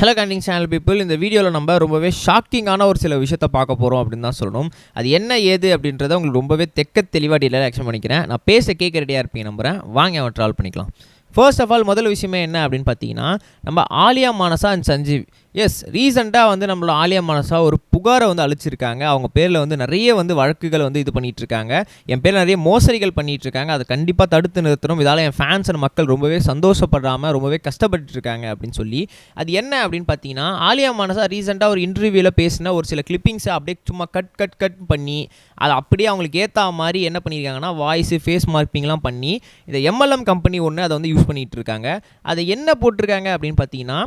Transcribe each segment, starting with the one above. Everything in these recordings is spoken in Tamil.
ஹலோ கண்டிங் சேனல் பீப்புள் இந்த வீடியோவில் நம்ம ரொம்பவே ஷாக்கிங்கான ஒரு சில விஷயத்த பார்க்க போகிறோம் அப்படின்னு தான் சொல்லணும். அது என்ன ஏது அப்படின்றத உங்களுக்கு ரொம்பவே தெக்க தெளிவாக டீலாக ஆக்ஷன் பண்ணிக்கிறேன். நான் பேச கேட்க ரெடியாக இருப்பீங்க நம்புகிறேன் வாங்க அவன் ட்ராவல் பண்ணிக்கலாம். ஃபர்ஸ்ட் ஆஃப் ஆல் முதல் விஷயமே என்ன அப்படின்னு பார்த்தீங்கன்னா நம்ம ஆலியா மானசா அண்ட் சஞ்சீவ். எஸ் ரீசெண்டாக வந்து நம்மளோட ஆலியா மானசா ஒரு புகாரை வந்து அழிச்சிருக்காங்க அவங்க பேரில் வந்து நிறைய வந்து வழக்குகள் வந்து இது பண்ணிட்டு இருக்காங்க என் பேரில் நிறைய மோசடிகள் பண்ணிட்டு இருக்காங்க அதை கண்டிப்பாக தடுத்து நிறுத்தணும். இதால் என் ஃபேன்ஸ் அண்ட் மக்கள் ரொம்பவே சந்தோஷப்படாமல் ரொம்பவே கஷ்டப்பட்டு இருக்காங்க அப்படின்னு சொல்லி. அது என்ன அப்படின்னு பார்த்தீங்கன்னா ஆலியா மானசா ரீசெண்டாக ஒரு இன்டர்வியூவில் பேசின ஒரு சில கிளிப்பிங்ஸை அப்படியே சும்மா கட் கட் கட் பண்ணி அதை அப்படியே அவங்களுக்கு ஏற்ற மாதிரி என்ன பண்ணியிருக்காங்கன்னா வாய்ஸு ஃபேஸ் மார்க்கிங்லாம் பண்ணி இந்த எம்எல்எம் கம்பெனி ஒன்று அதை வந்து யூஸ் பண்ணிகிட்டு இருக்காங்க அதை என்ன போட்டிருக்காங்க அப்படின்னு பார்த்தீங்கன்னா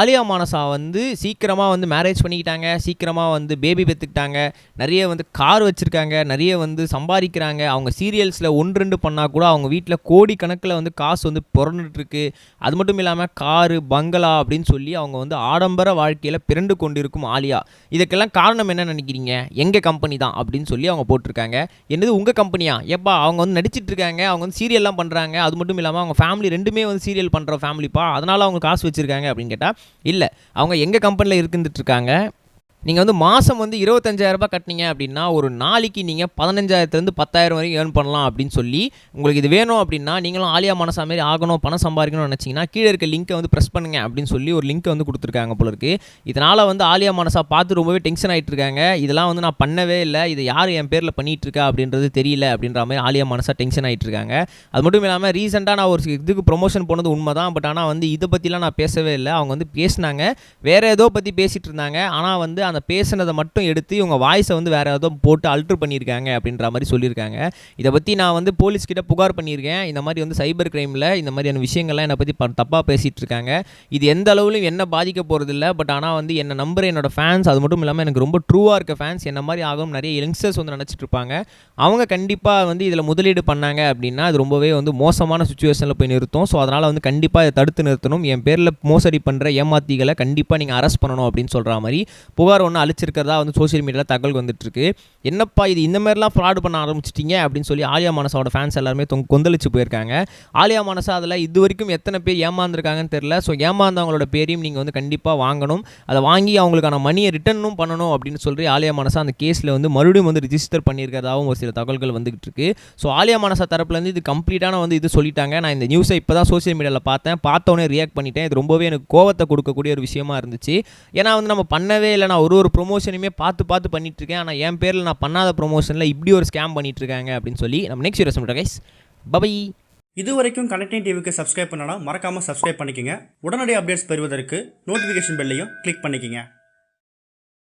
ஆலியா மானசா வந்து சீக்கிரமாக வந்து மேரேஜ் பண்ணிக்கிட்டாங்க. சீக்கிரமாக வந்து வந்து பேபி பெற்றுக்கிட்டாங்க நிறைய வந்து கார் வச்சுருக்காங்க. நிறைய வந்து சம்பாதிக்கிறாங்க. அவங்க சீரியல்ஸில் ஒன்று ரெண்டு பண்ணால் கூட அவங்க வீட்டில் கோடி கணக்கில் வந்து காசு வந்து பிறந்துட்டுருக்கு அது மட்டும் இல்லாமல் காரு பங்களா அப்படின்னு சொல்லி அவங்க வந்து ஆடம்பர வாழ்க்கையில் பிறண்டு கொண்டிருக்கும் ஆலியா. இதுக்கெல்லாம் காரணம் என்ன நினைக்கிறீங்க? எங்கள் கம்பெனி தான் அப்படின்னு சொல்லி அவங்க போட்டிருக்காங்க. என்னது உங்கள் கம்பெனியா எப்பா அவங்க வந்து நடிச்சிட்ருக்காங்க. அவங்க வந்து சீரியல்லாம் பண்ணுறாங்க அது மட்டும் இல்லாமல் அவங்க ஃபேமிலி ரெண்டுமே வந்து சீரியல் பண்ணுற ஃபேமிலிப்பா அதனால் அவங்க காசு வச்சுருக்காங்க அப்படின்னு கேட்டால் இல்லை. அவங்க எங்கள் கம்பெனியில் இருந்துட்டு இருக்காங்க நீங்கள் வந்து மாதம் வந்து 25000 ரூபாய் கட்டினீங்க அப்படின்னா ஒரு நாளைக்கு நீங்கள் பதினஞ்சாயிரத்துலேருந்து பத்தாயிரம் வரைக்கும் ஏர்ன் பண்ணலாம் அப்படின்னு சொல்லி உங்களுக்கு இது வேணும் அப்படின்னா நீங்களும் ஆலியா மனசா மாதிரி ஆகணும் பணம் சம்பாதிக்கணும்னு நினச்சிங்கன்னா கீழே இருக்க லிங்க்கை வந்து ப்ரெஸ் பண்ணுங்க அப்படின்னு சொல்லி ஒரு லிங்க்கை வந்து கொடுத்துருக்காங்க போல இருக்கு. இதனால் வந்து ஆலியா மனசா பார்த்து ரொம்பவே டென்ஷன் ஆகிட்டு இருக்காங்க. இதெல்லாம் வந்து நான் பண்ணவே இல்லை. இது யார் என் பேரில் பண்ணிகிட்டு இருக்கா அப்படின்றது தெரியல அப்படின்ற மாதிரி ஆலியா மனசா டென்ஷன் ஆகிட்டு இருக்காங்க. அது மட்டும் இல்லாமல் ரீசெண்டாக நான் ஒரு இதுக்கு ப்ரொமோஷன் போனது உண்மை தான் பட் ஆனால் வந்து இதை பற்றிலாம் நான் பேசவே இல்லை. அவங்க வந்து பேசினாங்க. வேறு ஏதோ பற்றி பேசிகிட்டு இருந்தாங்க. ஆனால் வந்து அந்த பேசுனதை மட்டும் எடுத்து இவங்க வாய்ஸை வந்து வேறு ஏதோ போட்டு அல்ட்ரு பண்ணியிருக்காங்க அப்படின்ற மாதிரி சொல்லியிருக்காங்க. இதை பற்றி நான் வந்து போலீஸ்கிட்ட புகார் பண்ணியிருக்கேன். இந்த மாதிரி வந்து சைபர் கிரைமில் இந்த மாதிரியான விஷயங்கள்லாம் என்னை பற்றி தப்பாக பேசிகிட்டு இருக்காங்க இது எந்த அளவுலையும் என்ன பாதிக்க போகிறதில்ல பட் ஆனால் வந்து என்னை நம்புற என்னோட ஃபேன்ஸ் அது மட்டும் இல்லாமல் எனக்கு ரொம்ப ட்ரூவாக இருக்க ஃபேன்ஸ் என்ன மாதிரி ஆகும் நிறைய யங்ஸ்டர்ஸ் வந்து நினச்சிட்டு இருப்பாங்க அவங்க கண்டிப்பாக வந்து இதில் முதலீடு பண்ணாங்க அப்படின்னா அது ரொம்பவே வந்து மோசமான சுச்சுவேஷனில் போய் நிறுத்தும். ஸோ அதனால் வந்து கண்டிப்பாக இதை தடுத்து நிறுத்தணும். என் பேரில் மோசடி பண்ணுற ஏமாத்திகளை கண்டிப்பாக நீங்கள் அரெஸ்ட் பண்ணணும் அப்படின்னு சொல்கிற மாதிரி புகார் ஒன்று அழிச்சிருக்கிறதா வந்து சோஷியல் மீடியாவில் தகவல் வந்துட்டுருக்கு. என்னப்பா இது இந்த மாதிரிலாம் ஃப்ராடு பண்ண ஆரம்பிச்சிட்டிங்க அப்படின்னு சொல்லி ஆலியா மானசாவோட ஃபேன்ஸ் எல்லாருமே தொங்க கொந்தளிச்சு போயிருக்காங்க. ஆலியா மானசா அதில் இது வரைக்கும் எத்தனை பேர் ஏமாந்துருக்காங்கன்னு தெரில ஸோ ஏமாந்தவங்களோட பேரையும் நீங்கள் வந்து கண்டிப்பாக வாங்கணும். அதை வாங்கி அவங்களுக்கான மணியை ரிட்டர்னும் பண்ணணும் அப்படின்னு சொல்லி ஆலியா மானசா அந்த கேஸில் வந்து மறுபடியும் வந்து ரிஜிஸ்டர் பண்ணியிருக்கிறதாகவும் ஒரு சில தகவல்கள் வந்துகிட்டு இருக்கு. ஸோ ஆலியா மானசா தரப்புலேருந்து இது கம்ப்ளீட்டான வந்து இது சொல்லிட்டாங்க. நான் இந்த நியூஸை இப்போ தான் சோசியல் மீடியாவில் பார்த்தேன். பார்த்தோன்னே ரியாக்ட் பண்ணிட்டேன். இது ரொம்பவே எனக்கு கோவத்தை கொடுக்கக்கூடிய ஒரு விஷயமா இருந்துச்சு. ஏன்னா வந்து நம்ம பண்ணவே இல்லை. நான் ஒரு ஒரு ப்ரொமோஷனுமே பார்த்து பார்த்து பண்ணிகிட்ருக்கேன் ஆனால் என் பேரில் நான் பண்ணாத ப்ரொமோஷனில் இப்படி ஒரு ஸ்கேம் பண்ணிட்டு இருக்காங்க அப்படின்னு சொல்லி நம்ம நெக்ஸ்ட் வீடியோ சொல்கிறேன் கைஸ் பபை இது வரைக்கும் கனெக்டிங் டிவிக்கு சப்ஸ்கிரைப் பண்ணனா மறக்காமல் சப்ஸ்கிரைப் பண்ணிக்கங்க. உடனடி அப்டேட்ஸ் பெறுவதற்கு நோட்டிஃபிகேஷன் பெல்லையும் கிளிக் பண்ணிக்கங்க.